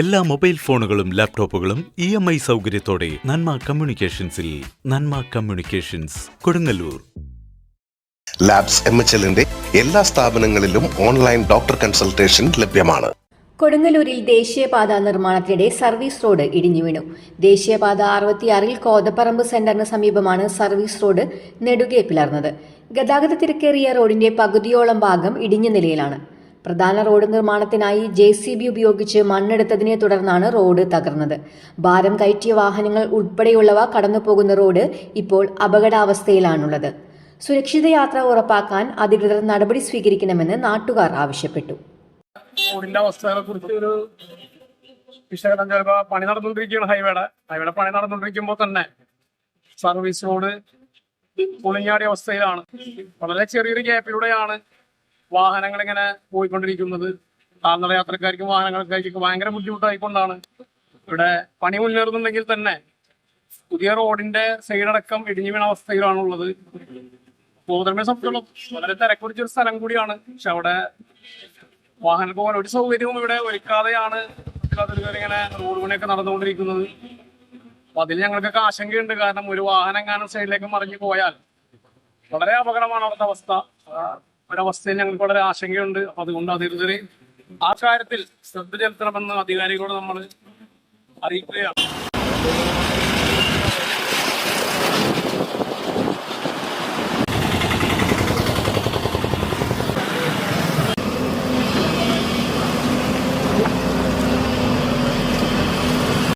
എല്ലാ മൊബൈൽ ഫോണുകളും ലാപ്ടോപ്പുകളും ഇ എം ഐ സൗകര്യത്തോടെ Nanma കമ്മ്യൂണിക്കേഷൻസിൽ Nanma communications Kodungallur. Labs M H എല്ലിന്റെ എല്ലാ സ്ഥാപനങ്ങളിലും ഓൺലൈൻ ഡോക്ടർ കൺസൾട്ടേഷൻ ലഭ്യമാണ്. കൊടുങ്ങല്ലൂരിൽ ദേശീയപാത നിർമ്മാണത്തിനിടെ സർവീസ് റോഡ് ഇടിഞ്ഞു വീണു. ദേശീയപാത അറുപത്തിയാറിൽ കോതപ്പറമ്പ് സെന്ററിന് സമീപമാണ് സർവീസ് റോഡ് നെടുകെ പിളർന്നത് ഗതാഗത തിരക്കേറിയ റോഡിന്റെ പകുതിയോളം ഭാഗം ഇടിഞ്ഞ നിലയിലാണ്. പ്രധാന റോഡ് നിർമ്മാണത്തിനായി ജെ സി ബി ഉപയോഗിച്ച് മണ്ണെടുത്തതിനെ തുടർന്നാണ് റോഡ് തകർന്നത്. ഭാരം കയറ്റിയ വാഹനങ്ങൾ ഉൾപ്പെടെയുള്ളവ കടന്നുപോകുന്ന റോഡ് ഇപ്പോൾ അപകടാവസ്ഥയിലാണുള്ളത്. സുരക്ഷിത യാത്ര ഉറപ്പാക്കാൻ അധികൃതർ നടപടി സ്വീകരിക്കണമെന്ന് നാട്ടുകാർ ആവശ്യപ്പെട്ടു. ഒരു പണി നടന്നുകൊണ്ടിരിക്കുകയാണ് ഹൈവേയുടെ ഹൈവേയുടെ പണി നടന്നുകൊണ്ടിരിക്കുമ്പോൾ തന്നെ സർവീസ് റോഡ് പൊളിഞ്ഞാടിയ അവസ്ഥയിലാണ്. വളരെ ചെറിയൊരു ഗ്യാപ്പിലൂടെയാണ് വാഹനങ്ങൾ ഇങ്ങനെ പോയിക്കൊണ്ടിരിക്കുന്നത്. കാൽനട യാത്രക്കാർക്കും വാഹനങ്ങൾക്കാർക്കും ഭയങ്കര ബുദ്ധിമുട്ടായിക്കൊണ്ടാണ്. ഇവിടെ പണി മുന്നേറുന്നുണ്ടെങ്കിൽ തന്നെ പുതിയ റോഡിന്റെ സൈഡടക്കം ഇടിഞ്ഞു വീണ അവസ്ഥയിലാണുള്ളത്. ഗോതമ്പെ സംബന്ധിച്ചോളം വളരെ തിരക്കുറിച്ചൊരു സ്ഥലം കൂടിയാണ്. പക്ഷെ അവിടെ വാഹനം പോകാൻ ഒരു സൗകര്യവും ഇവിടെ ഒരുക്കാതെയാണ് ഇങ്ങനെ റോഡ് പണിയൊക്കെ നടന്നുകൊണ്ടിരിക്കുന്നത്. അപ്പൊ അതിൽ ഞങ്ങൾക്കൊക്കെ ആശങ്കയുണ്ട്. കാരണം ഒരു വാഹനം എങ്ങാനും സൈഡിലേക്ക് മറിഞ്ഞു പോയാൽ വളരെ അപകടമാണ് അവിടുത്തെ അവസ്ഥ. ഒരവസ്ഥയിൽ ഞങ്ങൾക്ക് വളരെ ആശങ്കയുണ്ട്. അപ്പൊ അതുകൊണ്ട് അതിരുതരെ ആ കാര്യത്തിൽ ശ്രദ്ധ ചെലുത്തണമെന്ന് അധികാരികളോട് നമ്മൾ അറിയിക്കുകയാണ്.